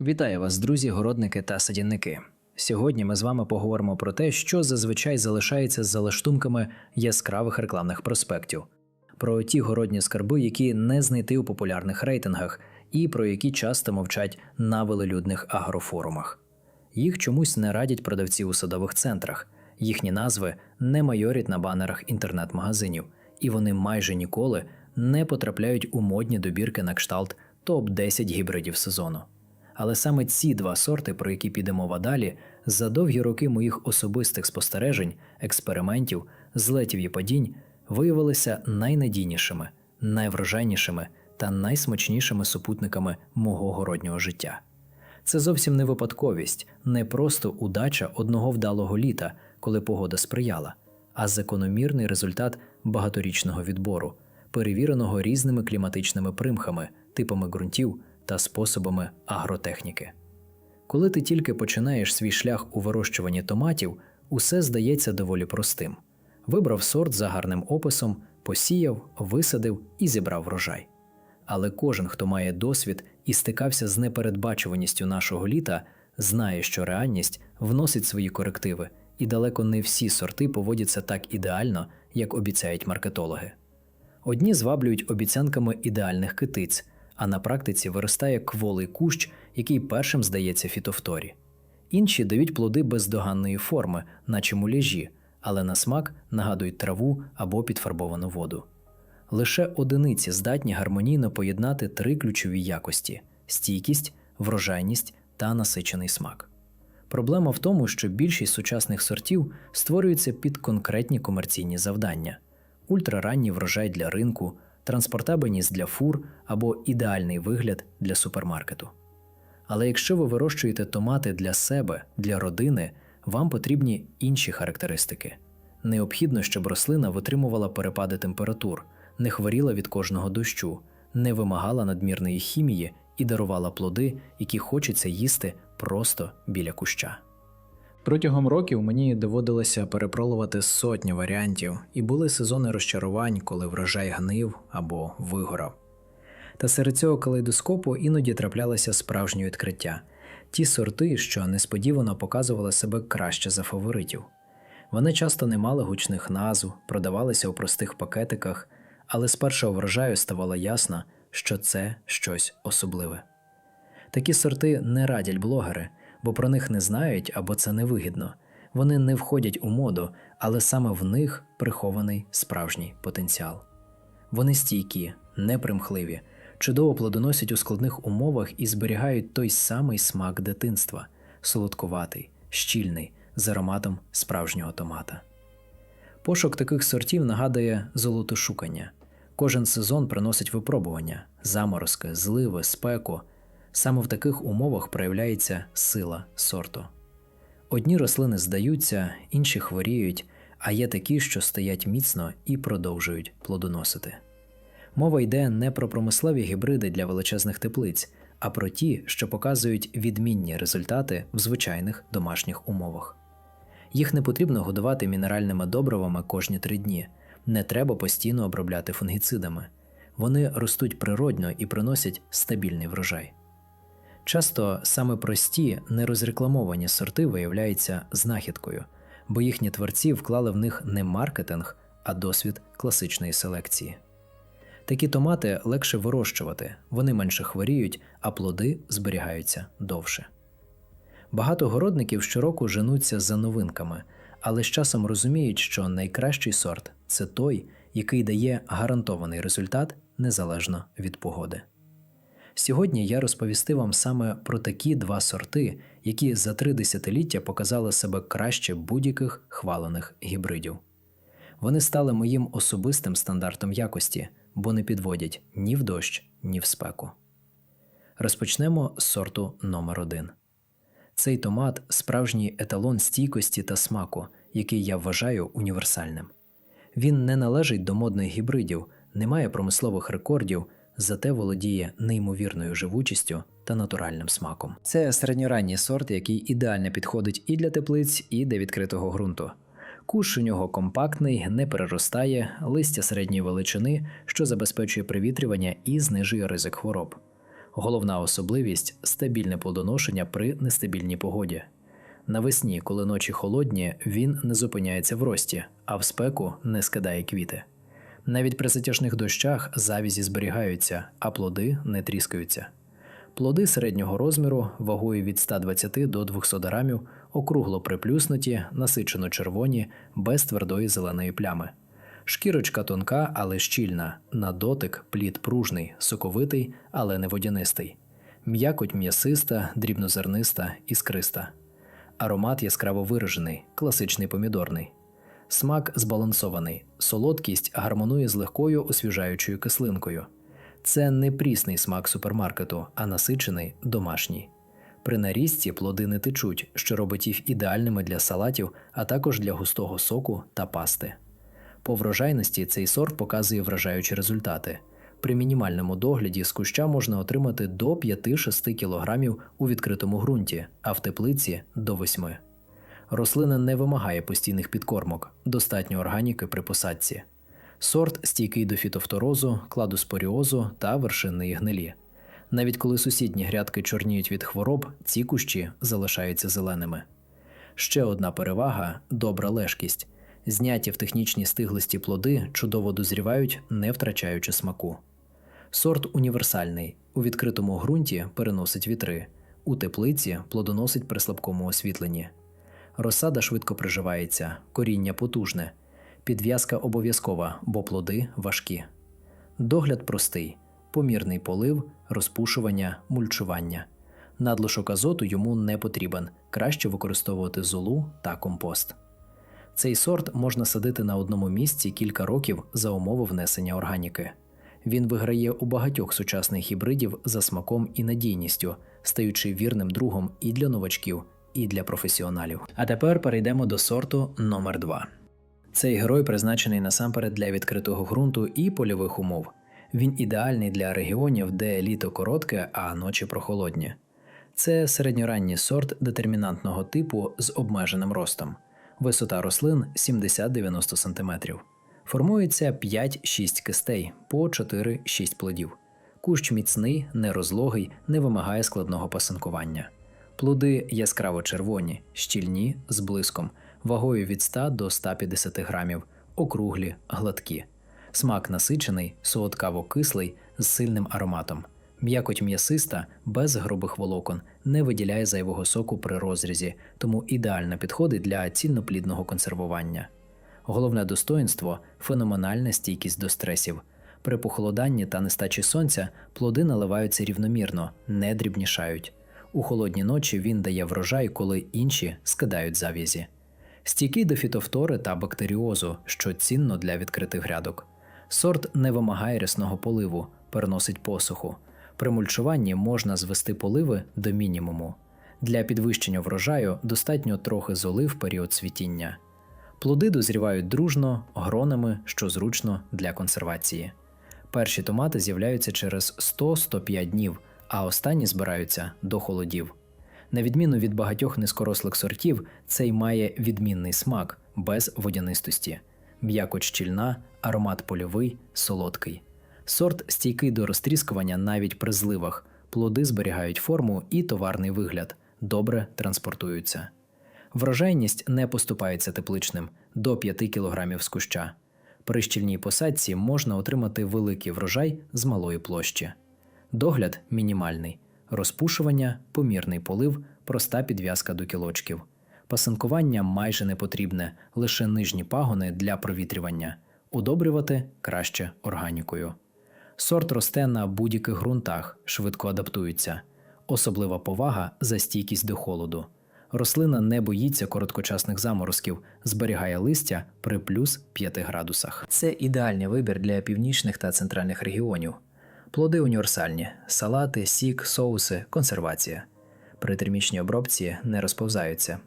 Вітаю вас, друзі, городники та садівники. Сьогодні ми з вами поговоримо про те, що зазвичай залишається за лаштунками яскравих рекламних проспектів, про ті городні скарби, які не знайти у популярних рейтингах, і про які часто мовчать на велелюдних агрофорумах. Їх чомусь не радять продавці у садових центрах, їхні назви не майорять на банерах інтернет-магазинів, і вони майже ніколи не потрапляють у модні добірки на кшталт топ-10 гібридів сезону. Але саме ці два сорти, про які піде мова далі, за довгі роки моїх особистих спостережень, експериментів, злетів і падінь, виявилися найнадійнішими, найврожайнішими та найсмачнішими супутниками мого городнього життя. Це зовсім не випадковість, не просто удача одного вдалого літа, коли погода сприяла, а закономірний результат багаторічного відбору, перевіреного різними кліматичними примхами, типами ґрунтів та способами агротехніки. Коли ти тільки починаєш свій шлях у вирощуванні томатів, усе здається доволі простим. Вибрав сорт за гарним описом, посіяв, висадив і зібрав врожай. Але кожен, хто має досвід і стикався з непередбачуваністю нашого літа, знає, що реальність вносить свої корективи, і далеко не всі сорти поводяться так ідеально, як обіцяють маркетологи. Одні зваблюють обіцянками ідеальних китиць, а на практиці виростає кволий кущ, який першим здається фітовторі. Інші дають плоди бездоганної форми, наче муляжі, але на смак нагадують траву або підфарбовану воду. Лише одиниці здатні гармонійно поєднати три ключові якості: стійкість, врожайність та насичений смак. Проблема в тому, що більшість сучасних сортів створюються під конкретні комерційні завдання: ультраранній врожай для ринку, транспортабельність для фур або ідеальний вигляд для супермаркету. Але якщо ви вирощуєте томати для себе, для родини, вам потрібні інші характеристики. Необхідно, щоб рослина витримувала перепади температур, не хворіла від кожного дощу, не вимагала надмірної хімії і дарувала плоди, які хочеться їсти просто біля куща. Протягом років мені доводилося перепробувати сотні варіантів, і були сезони розчарувань, коли врожай гнив або вигорав. Та серед цього калейдоскопу іноді траплялося справжнє відкриття ті сорти, що несподівано показували себе краще за фаворитів. Вони часто не мали гучних назв, продавалися у простих пакетиках, але з першого врожаю ставало ясно, що це щось особливе. Такі сорти не радять блогери, бо про них не знають або це невигідно. Вони не входять у моду, але саме в них прихований справжній потенціал. Вони стійкі, непримхливі, чудово плодоносять у складних умовах і зберігають той самий смак дитинства солодкуватий, щільний, з ароматом справжнього томата. Пошук таких сортів нагадує золотошукання. Кожен сезон приносить випробування, заморозки, зливи, спеку. Саме в таких умовах проявляється сила сорту. Одні рослини здаються, інші хворіють, а є такі, що стоять міцно і продовжують плодоносити. Мова йде не про промислові гібриди для величезних теплиць, а про ті, що показують відмінні результати в звичайних домашніх умовах. Їх не потрібно годувати мінеральними добривами кожні три дні, не треба постійно обробляти фунгіцидами. Вони ростуть природньо і приносять стабільний врожай. Часто саме прості, нерозрекламовані сорти виявляються знахідкою, бо їхні творці вклали в них не маркетинг, а досвід класичної селекції. Такі томати легше вирощувати, вони менше хворіють, а плоди зберігаються довше. Багато городників щороку женуться за новинками, але з часом розуміють, що найкращий сорт це той, який дає гарантований результат незалежно від погоди. Сьогодні я розповісти вам саме про такі два сорти, які за три десятиліття показали себе краще будь-яких хвалених гібридів. Вони стали моїм особистим стандартом якості, бо не підводять ні в дощ, ні в спеку. Розпочнемо з сорту номер 1 Цей томат справжній еталон стійкості та смаку, який я вважаю універсальним. Він не належить до модних гібридів, не має промислових рекордів, зате володіє неймовірною живучістю та натуральним смаком. Це середньоранній сорт, який ідеально підходить і для теплиць, і для відкритого ґрунту. Куш у нього компактний, не переростає, листя середньої величини, що забезпечує привітрювання і знижує ризик хвороб. Головна особливість стабільне плодоношення при нестабільній погоді. Навесні, коли ночі холодні, він не зупиняється в рості, а в спеку не скидає квіти. Навіть при затяжних дощах завізі зберігаються, а плоди не тріскаються. Плоди середнього розміру, вагою від 120 до 200 грамів, округло приплюснуті, насичено червоні, без твердої зеленої плями. Шкірочка тонка, але щільна. На дотик плід пружний, соковитий, але не водянистий. М'якоть м'ясиста, дрібнозерниста, іскриста. Аромат яскраво виражений, класичний помідорний. Смак збалансований, солодкість гармонує з легкою освіжаючою кислинкою. Це не прісний смак супермаркету, а насичений домашній. При нарізці плоди не течуть, що робить їх ідеальними для салатів, а також для густого соку та пасти. По врожайності цей сорт показує вражаючі результати. При мінімальному догляді з куща можна отримати до 5-6 кг у відкритому ґрунті, а в теплиці до 8. Рослина не вимагає постійних підкормок, достатньо органіки при посадці. Сорт стійкий до фітофторозу, кладоспоріозу та вершинної гнилі. Навіть коли сусідні грядки чорніють від хвороб, ці кущі залишаються зеленими. Ще одна перевага добра лежкість. Зняті в технічній стиглості плоди чудово дозрівають, не втрачаючи смаку. Сорт універсальний. У відкритому ґрунті переносить вітри, у теплиці плодоносить при слабкому освітленні. Розсада швидко приживається, коріння потужне, підв'язка обов'язкова, бо плоди важкі. Догляд простий: помірний полив, розпушування, мульчування. Надлишок азоту йому не потрібен, краще використовувати золу та компост. Цей сорт можна садити на одному місці кілька років за умови внесення органіки. Він виграє у багатьох сучасних гібридів за смаком і надійністю, стаючи вірним другом і для новачків, і для професіоналів. А тепер перейдемо до сорту номер 2 Цей герой призначений насамперед для відкритого ґрунту і польових умов. Він ідеальний для регіонів, де літо коротке, а ночі прохолодні. Це середньоранній сорт детермінантного типу з обмеженим ростом. Висота рослин 70-90 см. Формується 5-6 кистей по 4-6 плодів. Кущ міцний, нерозлогий, не вимагає складного пасинкування. Плоди яскраво червоні, щільні з блиском, вагою від 100 до 150 грамів, округлі, гладкі. Смак насичений, солодкаво-кислий з сильним ароматом. М'якоть м'ясиста, без грубих волокон, не виділяє зайвого соку при розрізі, тому ідеально підходить для цільноплідного консервування. Головне достоинство феноменальна стійкість до стресів. При похолоданні та нестачі сонця плоди наливаються рівномірно, не дрібнішають. У холодні ночі він дає врожай, коли інші скидають завізі. Стійкий до фітофтори та бактеріозу, що цінно для відкритих грядок. Сорт не вимагає рясного поливу, переносить посуху. При мульчуванні можна звести поливи до мінімуму. Для підвищення врожаю достатньо трохи золи в період цвітіння. Плоди дозрівають дружно, гронами, що зручно для консервації. Перші томати з'являються через 100-105 днів, а останні збираються до холодів. На відміну від багатьох низькорослих сортів, цей має відмінний смак без водянистості, м'яко щільна, аромат польовий, солодкий. Сорт стійкий до розтріскування навіть при зливах, плоди зберігають форму і товарний вигляд, добре транспортуються. Врожайність не поступається тепличним до 5 кг з куща. При щільній посадці можна отримати великий врожай з малої площі. Догляд мінімальний, розпушування, помірний полив, проста підв'язка до кілочків. Пасинкування майже не потрібне, лише нижні пагони для провітрювання. Удобрювати краще органікою. Сорт росте на будь-яких ґрунтах, швидко адаптується. Особлива повага за стійкість до холоду. Рослина не боїться короткочасних заморозків, зберігає листя при плюс 5 градусах. Це ідеальний вибір для північних та центральних регіонів. Плоди універсальні: салати, сік, соуси, консервація. При термічній обробці не розповзаються.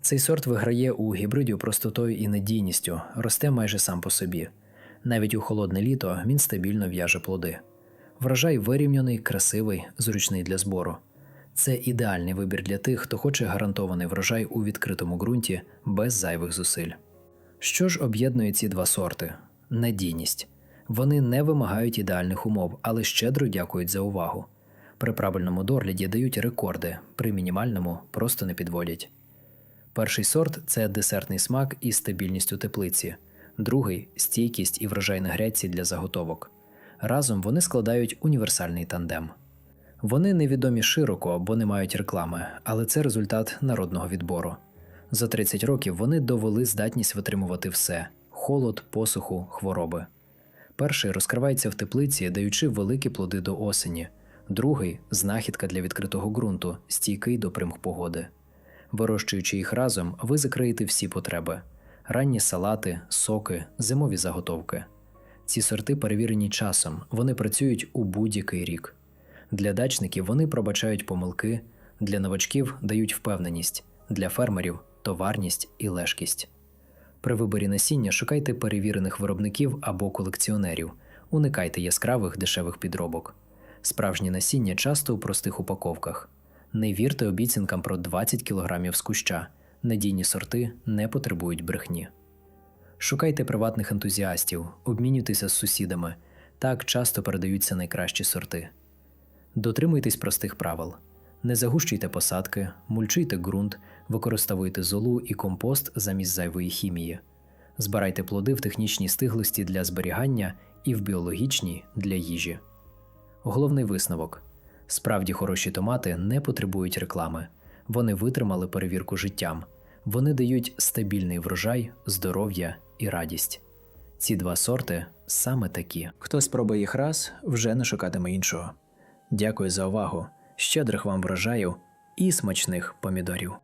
Цей сорт виграє у гібридів простотою і надійністю, росте майже сам по собі. Навіть у холодне літо він стабільно в'яже плоди. Врожай вирівняний, красивий, зручний для збору. Це ідеальний вибір для тих, хто хоче гарантований врожай у відкритому ґрунті без зайвих зусиль. Що ж об'єднує ці два сорти? Надійність. Вони не вимагають ідеальних умов, але щедро дякують за увагу. При правильному догляді дають рекорди, при мінімальному просто не підводять. Перший сорт це десертний смак і стабільність у теплиці, другий стійкість і врожай на грядці для заготовок. Разом вони складають універсальний тандем. Вони невідомі широко, бо не мають реклами, але це результат народного відбору. За 30 років вони довели здатність витримувати все: холод, посуху, хвороби. Перший розкривається в теплиці, даючи великі плоди до осені, другий знахідка для відкритого ґрунту, стійкий до примх погоди. Вирощуючи їх разом, ви закриєте всі потреби: ранні салати, соки, зимові заготовки. Ці сорти перевірені часом, вони працюють у будь-який рік. Для дачників вони пробачають помилки, для новачків дають впевненість, для фермерів товарність і лежкість. При виборі насіння шукайте перевірених виробників або колекціонерів, уникайте яскравих дешевих підробок. Справжнє насіння часто у простих упаковках. Не вірте обіцянкам про 20 кг з куща. Надійні сорти не потребують брехні. Шукайте приватних ентузіастів, обмінюйтеся з сусідами. Так часто передаються найкращі сорти. Дотримуйтесь простих правил. Не загущуйте посадки, мульчуйте ґрунт, використовуйте золу і компост замість зайвої хімії. Збирайте плоди в технічній стиглості для зберігання і в біологічній для їжі. Головний висновок: справді хороші томати не потребують реклами. Вони витримали перевірку життям. Вони дають стабільний врожай, здоров'я і радість. Ці два сорти саме такі. Хто спробує їх раз, вже не шукатиме іншого. Дякую за увагу, щедрих вам врожаю і смачних помідорів.